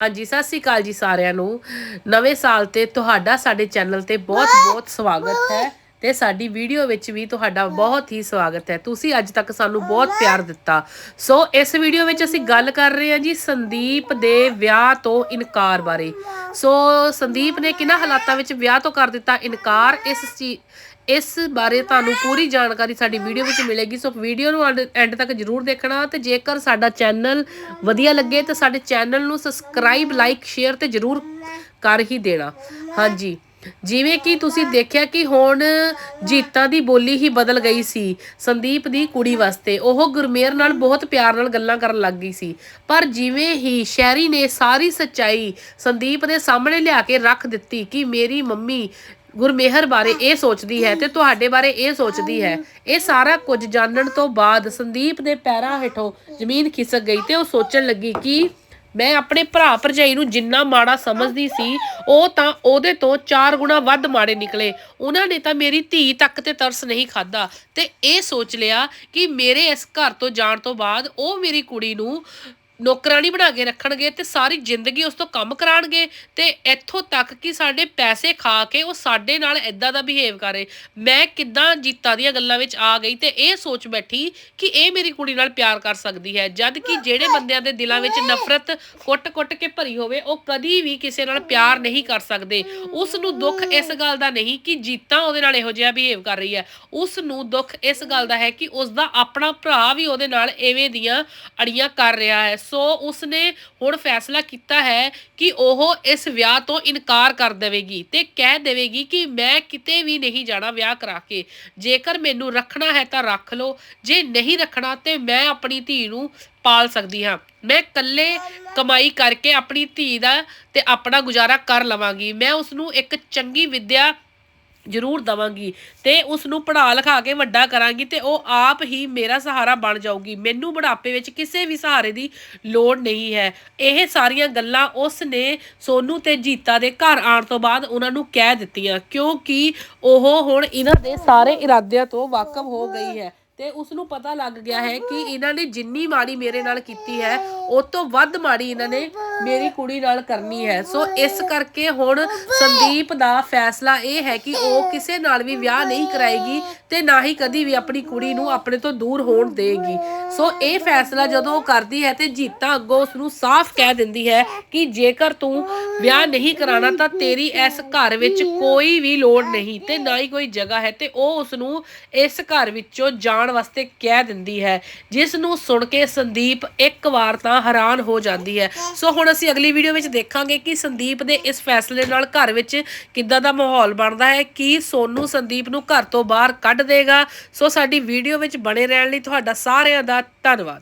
ਹਾਂਜੀ, ਸਤਿ ਸ੍ਰੀ ਅਕਾਲ ਜੀ ਸਾਰਿਆਂ ਨੂੰ। ਨਵੇਂ ਸਾਲ ਤੇ ਤੁਹਾਡਾ ਸਾਡੇ ਚੈਨਲ ਤੇ ਬਹੁਤ-ਬਹੁਤ ਸਵਾਗਤ ਹੈ। ਤੇ ਸਾਡੀ ਵੀਡੀਓ ਵਿੱਚ ਵੀ ਤੁਹਾਡਾ ਬਹੁਤ ਹੀ ਸਵਾਗਤ ਹੈ। ਤੁਸੀਂ ਅੱਜ ਤੱਕ ਸਾਨੂੰ ਬਹੁਤ ਪਿਆਰ ਦਿੱਤਾ। ਸੋ ਇਸ ਵੀਡੀਓ ਵਿੱਚ ਅਸੀਂ ਗੱਲ ਕਰ ਰਹੇ ਹਾਂ ਜੀ ਸੰਦੀਪ ਦੇ ਵਿਆਹ ਤੋਂ ਇਨਕਾਰ ਬਾਰੇ। ਸੋ ਸੰਦੀਪ ਨੇ ਕਿਹਨਾਂ ਹਾਲਾਤਾਂ ਵਿੱਚ ਵਿਆਹ ਤੋਂ ਕਰ ਦਿੱਤਾ ਇਨਕਾਰ, ਇਸ ਚੀ- ਇਸ ਬਾਰੇ ਤੁਹਾਨੂੰ ਪੂਰੀ ਜਾਣਕਾਰੀ ਸਾਡੀ ਵੀਡੀਓ ਵਿੱਚ ਮਿਲੇਗੀ। ਸੋ ਵੀਡੀਓ ਨੂੰ ਐਂਡ ਤੱਕ ਜਰੂਰ ਦੇਖਣਾ ਤੇ ਜੇਕਰ ਸਾਡਾ ਚੈਨਲ ਵਧੀਆ ਲੱਗੇ ਤਾਂ ਸਾਡੇ ਚੈਨਲ ਨੂੰ ਸਬਸਕ੍ਰਾਈਬ, ਲਾਈਕ, ਸ਼ੇਅਰ ਤੇ ਜਰੂਰ ਕਰ ਹੀ ਦੇਣਾ। ਹਾਂਜੀ। ਜਿਵੇਂ ਕਿ ਤੁਸੀਂ ਦੇਖਿਆ ਕਿ ਹੁਣ ਜੀਤਾਂ ਦੀ ਬੋਲੀ ਹੀ ਬਦਲ ਗਈ ਸੀ, ਸੰਦੀਪ ਦੀ ਕੁੜੀ ਵਾਸਤੇ। ਉਹ ਗੁਰਮੇਰ ਨਾਲ ਬਹੁਤ ਪਿਆਰ ਨਾਲ ਗੱਲਾਂ ਕਰਨ ਲੱਗ ਗਈ ਸੀ। ਪਰ ਜਿਵੇਂ ਹੀ ਸ਼ੈਰੀ ਨੇ ਸਾਰੀ ਸੱਚਾਈ ਸੰਦੀਪ ਦੇ ਸਾਹਮਣੇ ਲਿਆ ਕੇ ਰੱਖ ਦਿੱਤੀ ਕਿ ਮੇਰੀ ਮੰਮੀ ਗੁਰਮੇਹਰ ਬਾਰੇ ਇਹ ਸੋਚਦੀ ਹੈ ਤੇ ਤੁਹਾਡੇ ਬਾਰੇ ਇਹ ਸੋਚਦੀ ਹੈ, ਇਹ ਸਾਰਾ ਕੁਝ ਜਾਣਨ ਤੋਂ ਬਾਅਦ ਸੰਦੀਪ ਦੇ ਪੈਰਾਂ ਹੇਠੋਂ ਜ਼ਮੀਨ ਖਿਸਕ ਗਈ ਤੇ ਉਹ ਸੋਚਣ ਲੱਗੀ ਕਿ ਮੈਂ ਆਪਣੇ ਭਰਾ ਭਰਜਾਈ ਨੂੰ ਜਿੰਨਾ ਮਾੜਾ ਸਮਝਦੀ ਸੀ, ਉਹ ਤਾਂ ਉਹਦੇ ਤੋਂ ਚਾਰ ਗੁਣਾ ਵੱਧ ਮਾੜੇ ਨਿਕਲੇ। ਉਹਨਾਂ ਨੇ ਤਾਂ ਮੇਰੀ ਧੀ ਤੱਕ ਤੇ ਤਰਸ ਨਹੀਂ ਖਾਦਾ ਤੇ ਇਹ ਸੋਚ ਲਿਆ ਕਿ ਮੇਰੇ ਇਸ ਘਰ ਤੋਂ ਜਾਣ ਤੋਂ ਬਾਅਦ ਉਹ ਮੇਰੀ ਕੁੜੀ ਨੂੰ ਨੌਕਰਾਨੀ ਬਣਾ ਕੇ ਰੱਖਣਗੇ ਤੇ ਸਾਰੀ ਜ਼ਿੰਦਗੀ ਉਸ ਤੋਂ ਕੰਮ ਕਰਾਣਗੇ ਤੇ ਇੱਥੋਂ ਤੱਕ ਕਿ ਸਾਡੇ ਪੈਸੇ ਖਾ ਕੇ ਉਹ ਸਾਡੇ ਨਾਲ ਇਦਾਂ ਦਾ ਬਿਹੇਵ ਕਰੇ। ਮੈਂ ਕਿੱਦਾਂ ਜੀਤਾ ਦੀਆਂ ਗੱਲਾਂ ਵਿੱਚ ਆ ਗਈ ਤੇ ਇਹ ਸੋਚ ਬੈਠੀ ਕਿ ਇਹ ਮੇਰੀ ਕੁੜੀ ਨਾਲ ਪਿਆਰ ਕਰ ਸਕਦੀ ਹੈ, ਜਦ ਕਿ ਜਿਹੜੇ ਬੰਦਿਆਂ ਦੇ ਦਿਲਾਂ ਵਿੱਚ ਨਫ਼ਰਤ ਕੁੱਟ-ਕੁੱਟ ਕੇ ਭਰੀ ਹੋਵੇ, ਉਹ ਕਦੀ ਵੀ ਕਿਸੇ ਨਾਲ ਪਿਆਰ ਨਹੀਂ ਕਰ ਸਕਦੇ। ਉਸ ਨੂੰ ਦੁੱਖ ਇਸ ਗੱਲ ਦਾ ਨਹੀਂ ਕਿ ਜੀਤਾ ਉਹਦੇ ਨਾਲ ਇਹੋ ਜਿਹਾ ਬਿਹੇਵ ਕਰ ਰਹੀ ਹੈ। ਉਸ ਨੂੰ ਦੁੱਖ ਇਸ ਗੱਲ ਦਾ ਹੈ ਕਿ ਉਸ ਦਾ ਆਪਣਾ ਭਰਾ ਵੀ ਉਹਦੇ ਨਾਲ ਐਵੇਂ ਦੀਆਂ ਅੜੀਆਂ ਕਰ ਰਿਹਾ ਹੈ। ਸੋ ਉਸਨੇ ਹੁਣ ਫੈਸਲਾ ਕੀਤਾ ਹੈ ਕਿ ਉਹ ਇਸ ਵਿਆਹ ਤੋਂ ਇਨਕਾਰ ਕਰ ਦੇਵੇਗੀ ਤੇ ਕਹਿ ਦੇਵੇਗੀ ਕਿ ਮੈਂ ਕਿਤੇ ਵੀ ਨਹੀਂ ਜਾਣਾ ਵਿਆਹ ਕਰਾ ਕੇ। ਜੇਕਰ ਮੈਨੂੰ ਰੱਖਣਾ ਹੈ ਤਾਂ ਰੱਖ ਲਓ, ਜੇ ਨਹੀਂ ਰੱਖਣਾ ਤੇ ਮੈਂ ਆਪਣੀ ਧੀ ਨੂੰ ਪਾਲ ਸਕਦੀ ਹਾਂ। ਮੈਂ ਇਕੱਲੇ ਕਮਾਈ ਕਰਕੇ ਆਪਣੀ ਧੀ ਦਾ ਤੇ ਆਪਣਾ ਗੁਜ਼ਾਰਾ ਕਰ ਲਵਾਂਗੀ। ਮੈਂ ਉਸ ਨੂੰ ਇੱਕ ਚੰਗੀ ਵਿੱਦਿਆ ਜ਼ਰੂਰ ਦਵਾਂਗੀ ਤੇ ਉਸ ਨੂੰ ਪੜ੍ਹਾ ਲਿਖਾ ਕੇ ਵੱਡਾ ਕਰਾਂਗੀ ਤੇ ਉਹ ਆਪ ਹੀ ਮੇਰਾ ਸਹਾਰਾ ਬਣ ਜਾਊਗੀ। ਮੈਨੂੰ ਬੁਢਾਪੇ ਵਿੱਚ ਕਿਸੇ ਵੀ ਸਹਾਰੇ ਦੀ ਲੋੜ ਨਹੀਂ ਹੈ। ਇਹ ਸਾਰੀਆਂ ਗੱਲਾਂ ਉਸ ਨੇ ਸੋਨੂ ਤੇ ਜੀਤਾ ਦੇ ਘਰ ਆਉਣ ਤੋਂ ਬਾਅਦ ਉਹਨਾਂ ਨੂੰ ਕਹਿ ਦਿੱਤੀਆਂ, ਕਿਉਂਕਿ ਉਹ ਹੁਣ ਇਹਨਾਂ ਦੇ ਸਾਰੇ ਇਰਾਦਿਆਂ ਤੋਂ ਵਾਕਫ ਹੋ ਗਈ ਹੈ। ਤੇ ਉਸ ਨੂੰ ਪਤਾ ਲੱਗ ਗਿਆ ਹੈ ਕਿ ਇਹਨਾਂ ਨੇ ਜਿੰਨੀ ਮਾੜੀ ਮੇਰੇ ਨਾਲ ਕੀਤੀ ਹੈ, ਉਹ ਤੋਂ ਵੱਧ ਮਾੜੀ ਇਹਨਾਂ ਨੇ ਮੇਰੀ ਕੁੜੀ ਨਾਲ ਕਰਨੀ ਹੈ। ਸੋ ਇਸ ਕਰਕੇ ਹੁਣ ਸੰਦੀਪ ਦਾ ਫੈਸਲਾ ਇਹ ਹੈ ਕਿ ਉਹ ਕਿਸੇ ਨਾਲ ਵੀ ਵਿਆਹ ਨਹੀਂ ਕਰਾਏਗੀ ਤੇ ਨਾ ਹੀ ਕਦੀ ਵੀ ਆਪਣੀ ਕੁੜੀ ਨੂੰ ਆਪਣੇ ਤੋਂ ਦੂਰ ਹੋਣ ਦੇਗੀ। ਸੋ ਇਹ ਫੈਸਲਾ ਜਦੋਂ ਉਹ ਕਰਦੀ ਹੈ ਤੇ ਜੀਤਾ ਅੱਗੋਂ ਉਸ ਨੂੰ ਸਾਫ਼ ਕਹਿ ਦਿੰਦੀ ਹੈ ਕਿ ਜੇਕਰ ਤੂੰ ਵਿਆਹ ਨਹੀਂ ਕਰਾਣਾ ਤਾਂ ਤੇਰੀ ਇਸ ਘਰ ਵਿੱਚ ਕੋਈ ਵੀ ਲੋੜ ਨਹੀਂ ਤੇ ਨਾ ਹੀ ਕੋਈ ਜਗ੍ਹਾ ਹੈ ਤੇ ਉਹ ਉਸ ਨੂੰ ਇਸ ਘਰ ਵਿੱਚੋਂ ਜਾਣ ਜਾਣ ਵਾਸਤੇ ਕਹਿ ਦਿੰਦੀ ਹੈ। ਜਿਸ ਨੂੰ ਸੁਣ ਕੇ ਸੰਦੀਪ ਇੱਕ ਵਾਰ ਤਾਂ ਹੈਰਾਨ ਹੋ ਜਾਂਦੀ ਹੈ। ਸੋ ਹੁਣ ਅਸੀਂ ਅਗਲੀ ਵੀਡੀਓ ਵਿੱਚ ਦੇਖਾਂਗੇ ਕਿ ਸੰਦੀਪ ਦੇ ਇਸ ਫੈਸਲੇ ਨਾਲ ਘਰ ਵਿੱਚ ਕਿੱਦਾਂ ਦਾ ਮਾਹੌਲ ਬਣਦਾ ਹੈ, ਕੀ ਸੋਨੂ ਸੰਦੀਪ ਨੂੰ ਘਰ ਤੋਂ ਬਾਹਰ ਕੱਢ ਦੇਗਾ। ਸੋ ਸਾਡੀ ਵੀਡੀਓ ਵਿੱਚ ਬਣੇ ਰਹਿਣ ਲਈ ਤੁਹਾਡਾ ਸਾਰਿਆਂ ਦਾ ਧੰਨਵਾਦ।